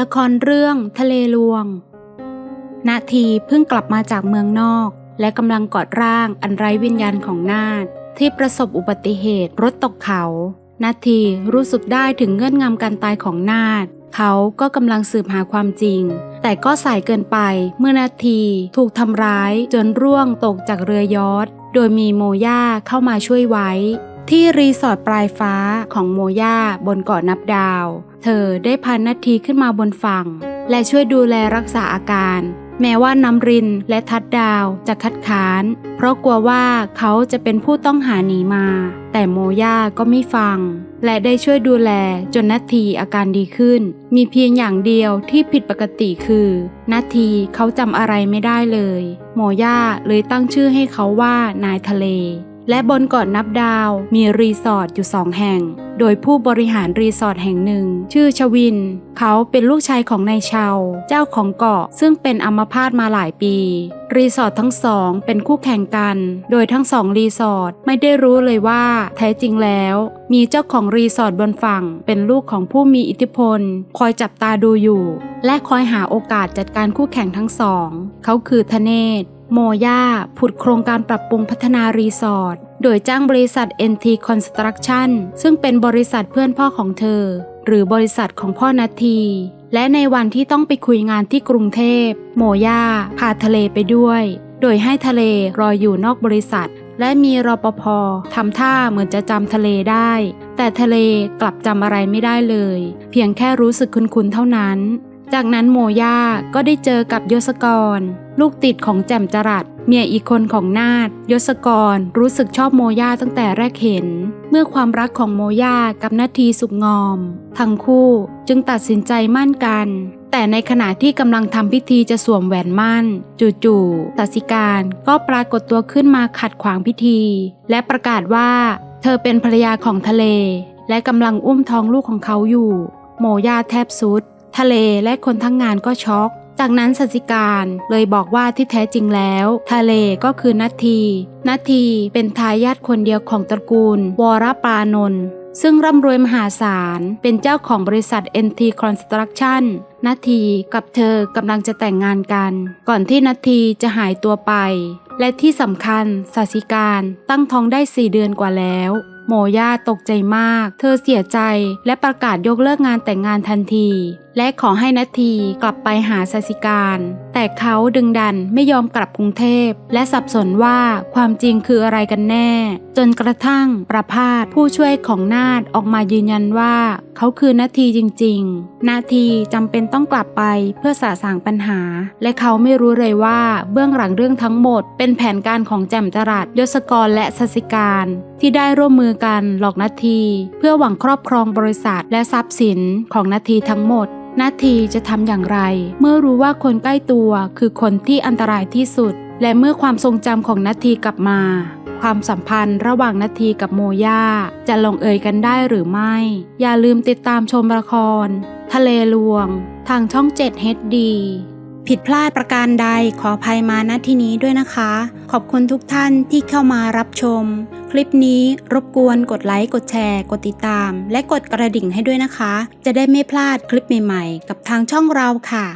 ละครเรื่องทะเลลวง นาทีเพิ่งกลับมาจากเมืองนอก และกำลังกอดร่างอันไร้วิญญาณของนาฏที่ประสบอุบัติเหตุรถตกเขา นาทีรู้สึกได้ถึงเงื่อนงำการตายของนาฏเขาก็กำลังสืบหาความจริง แต่ก็สายเกินไปเมื่อนาทีถูกทำร้ายจนร่วงตกจากเรือยอทโดยมีโมย่าเข้ามาช่วยไว้ ที่รีสอร์ทปลายฟ้าของโมย่าบนเกาะนับดาว เธอได้พานาทีขึ้นมาบนฝั่ง และช่วยดูแลรักษาอาการ แม้ว่าน้ำรินและทัดดาวจะคัดค้าน เพราะกลัวว่าเขาจะเป็นผู้ต้องหาหนีมา แต่โมย่าก็ไม่ฟัง และได้ช่วยดูแลจนนาทีอาการดีขึ้น มีเพียงอย่างเดียวที่ผิดปกติคือนาทีเขาจำอะไรไม่ได้เลย โมย่าเลยตั้งชื่อให้เขาว่านายทะเล และบนเกาะนับดาวมีรีสอร์ทอยู่สองแห่ง โดยผู้บริหารรีสอร์ทแห่งหนึ่ง ชื่อชวิน เขาเป็นลูกชายของนายชาว เจ้าของเกาะซึ่งเป็นอัมพาตมาหลายปี รีสอร์ททั้งสองเป็นคู่แข่งกัน โดยทั้งสองรีสอร์ทไม่ได้รู้เลยว่าแท้จริงแล้ว มีเจ้าของรีสอร์ทบนฝั่ง เป็นลูกของผู้มีอิทธิพล คอยจับตาดูอยู่ และคอยหาโอกาสจัดการคู่แข่งทั้งสอง เขาคือทเนศ โมย่าผุดโครงการปรับปรุงพัฒนารีสอร์ท โดยจ้างบริษัท NT Construction ซึ่งเป็นบริษัทเพื่อนพ่อของเธอ หรือบริษัทของพ่อนาที และในวันที่ต้องไปคุยงานที่กรุงเทพ โมย่าพาทะเลไปด้วย โดยให้ทะเลรออยู่นอกบริษัท และมีรปภทำท่าเหมือนจะจำทะเลได้ แต่ทะเลกลับจำอะไรไม่ได้เลย เพียงแค่รู้สึกคุ้นๆเท่านั้น จากนั้นโมย่าก็ได้เจอกับยศกร ลูกติดของแจ่มจรัสเมียอีกคนของนาฏยศกรรู้สึกชอบโมย่าตั้งแต่แรกเห็น เมื่อความรักของโมย่ากับนาทีสุกงอม ทั้งคู่จึงตัดสินใจมั่นกัน แต่ในขณะที่กำลังทำพิธีจะสวมแหวนมั่น จู่ๆตัสิการก็ปรากฏตัวขึ้นมาขัดขวางพิธี และประกาศว่า เธอเป็นภรรยาของทะเล และกำลังอุ้มท้องลูกของเขาอยู่ โมย่าแทบสุด ทะเลและคนทั้งงานก็ช็อกจากนั้นสัสิการเลยบอกว่าที่แท้จริงแล้ว ทะเลก็คือนาทีนาทีเป็นทายาทคนเดียวของตระกูล วรปานนท์ซึ่งร่ำรวยมหาศาล เป็นเจ้าของบริษัท NT Construction นาทีกับเธอกำลังจะแต่งงานกัน ก่อนที่นาทีจะหายตัวไป และที่สำคัญสัสิการตั้งท้องได้สี่เดือนกว่าแล้ว โมย่าตกใจมาก เธอเสียใจและประกาศยกเลิกงานแต่งงานทันที และขอให้นาทีกลับไปหาสัสิการ แต่เขาดึงดันไม่ยอมกลับกรุงเทพ และสับสนว่าความจริงคืออะไรกันแน่ จนกระทั่งประพาสผู้ช่วยของนาฏออกมายืนยันว่า เขาคือนาทีจริง ๆ นาทีจำเป็นต้องกลับไปเพื่อสะสางปัญหา และเขาไม่รู้เลยว่าเบื้องหลังเรื่องทั้งหมด เป็นแผนการของแจ่มจรัสยศกรและสัสิการที่ได้ร่วมมือกันหลอกนาที เพื่อหวังครอบครองบริษัทและทรัพย์สินของนาทีทั้งหมด นาทีจะทำอย่างไร เมื่อรู้ว่าคนใกล้ตัวคือคนที่อันตรายที่สุด และเมื่อความทรงจำของนาทีกลับมา ความสัมพันธ์ระหว่างนาทีกับโมย่าจะลงเอยกันได้หรือไม่ อย่าลืมติดตามชมละคร ทะเลลวง ทางช่อง 7 HD ผิดพลาดประการใดขออภัยมาณที่นี้ด้วยนะคะ ขอบคุณทุกท่านที่เข้ามารับชม ลิปนี้รบกวนกดไลค์กดแชร์ กดติดตาม และกดกระดิ่งให้ด้วยนะคะ จะได้ไม่พลาดคลิปใหม่ๆ กับทางช่องเราค่ะ